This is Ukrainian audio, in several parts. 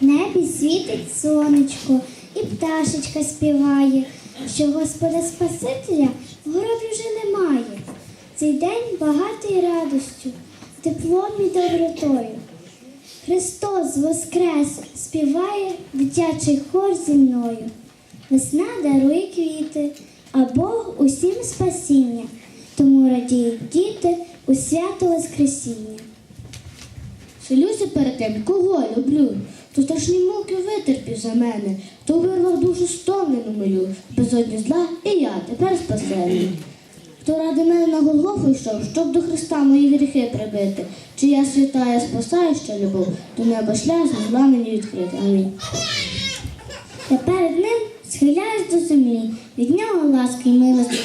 В небі світить сонечко, і пташечка співає, що Господа Спасителя в гробі вже немає. Цей день багатий радостю, теплом і добротою. Христос Воскрес співає дитячий хор зі мною. Весна дарує квіти, а Бог усім спасіння, тому радіють діти у свято Воскресіння. Селюся перед тим, кого люблю, то страшні муки витерпів за мене, то вирвав душу стомлену мою, безодні зла, і я тепер спасений. Хто ради мене на Голгофу йшов, щоб до Христа мої гріхи прибити, чия святая спасаюча любов, до неба шлях зла мені відкрити. Амінь. Я перед ним схиляюсь до землі, від нього ласки й милості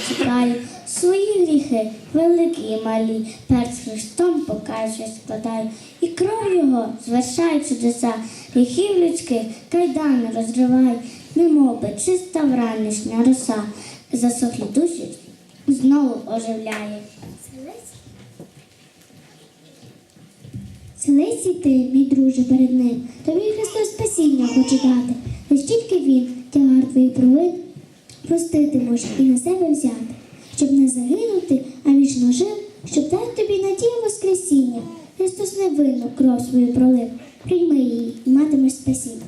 великі і малі, перед Христом покаже складаю. І кров його звершає чудеса, гріхів людських кайдани розриває, немов би чиста вранішня роса, засохлі душі знову оживляє. Селись. І ти, мій друже, перед ним, тобі Христос спасіння хоче дати, лиш тільки Він тягар твої провин. Простити може і на себе взяти, щоб не загинути, а вічно жив, щоб дати тобі надію Воскресіння. Христос невинну кров свою пролив, прийми її і матимеш спасіння.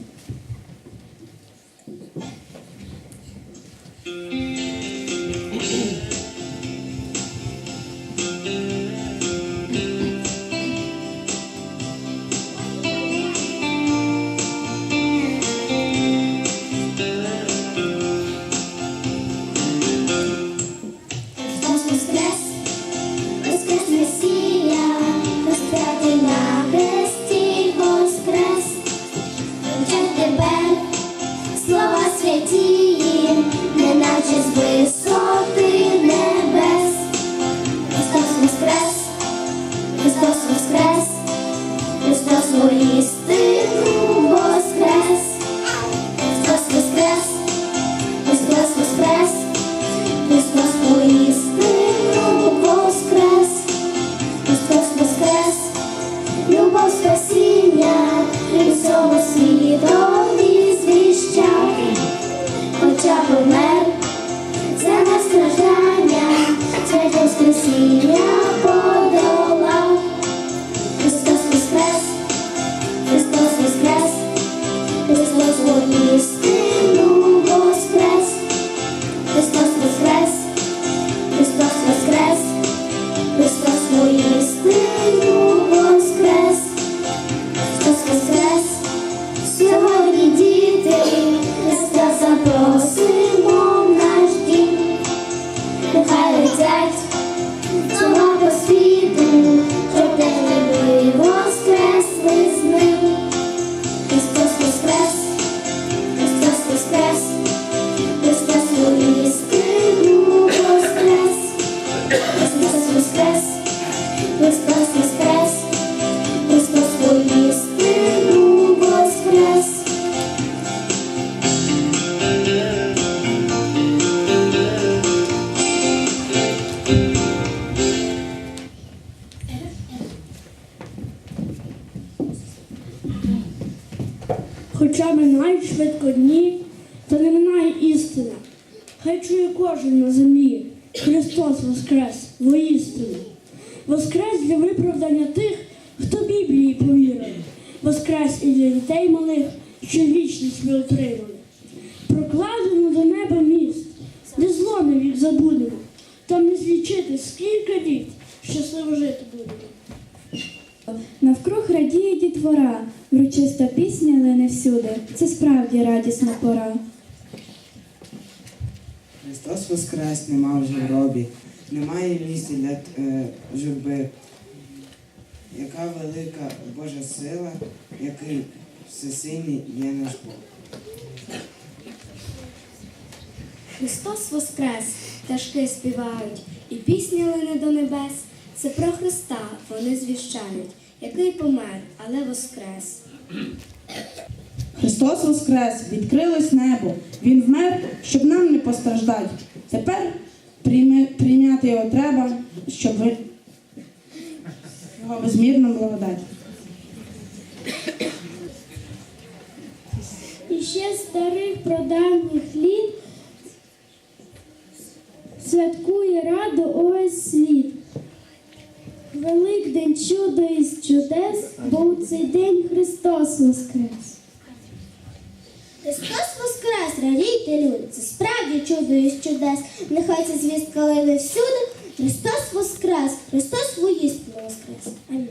слова святії, неначе з висоти Кожен на землі. Христос Воскрес, воістину. Воскрес для виправдання тих, хто Біблії повірив. Воскрес і для дітей малих, що вічність ми отримали. Прокладено до неба міст, де зло на вік забудемо. Там не злічити, скільки літ щасливо жити будемо. Навкруг радіє дітвора, врочиста пісня лине всюди. Це справді радісна пора. Христос Воскрес нема вже в гробі, немає місця для е, журби. Яка велика Божа сила, який всесильний є наш Бог. Христос Воскрес, пташки співають, і пісня лине до небес. Це про Христа вони звіщають, який помер, але воскрес. Христос Воскрес, відкрилось небо. Він вмер, щоб нам не постраждати. Тепер прийняти його треба, щоб ви його безмірно благодать. ще старих прадавніх літ святкує раду увесь світ. Великдень чудо із чудес, бо у цей день Христос воскрес. Христос воскрес, радійте люди, це справді чудо із чудес. Нехай ця звістка лине всюди. Христос воскрес, Христос воїстину воскрес. Амінь.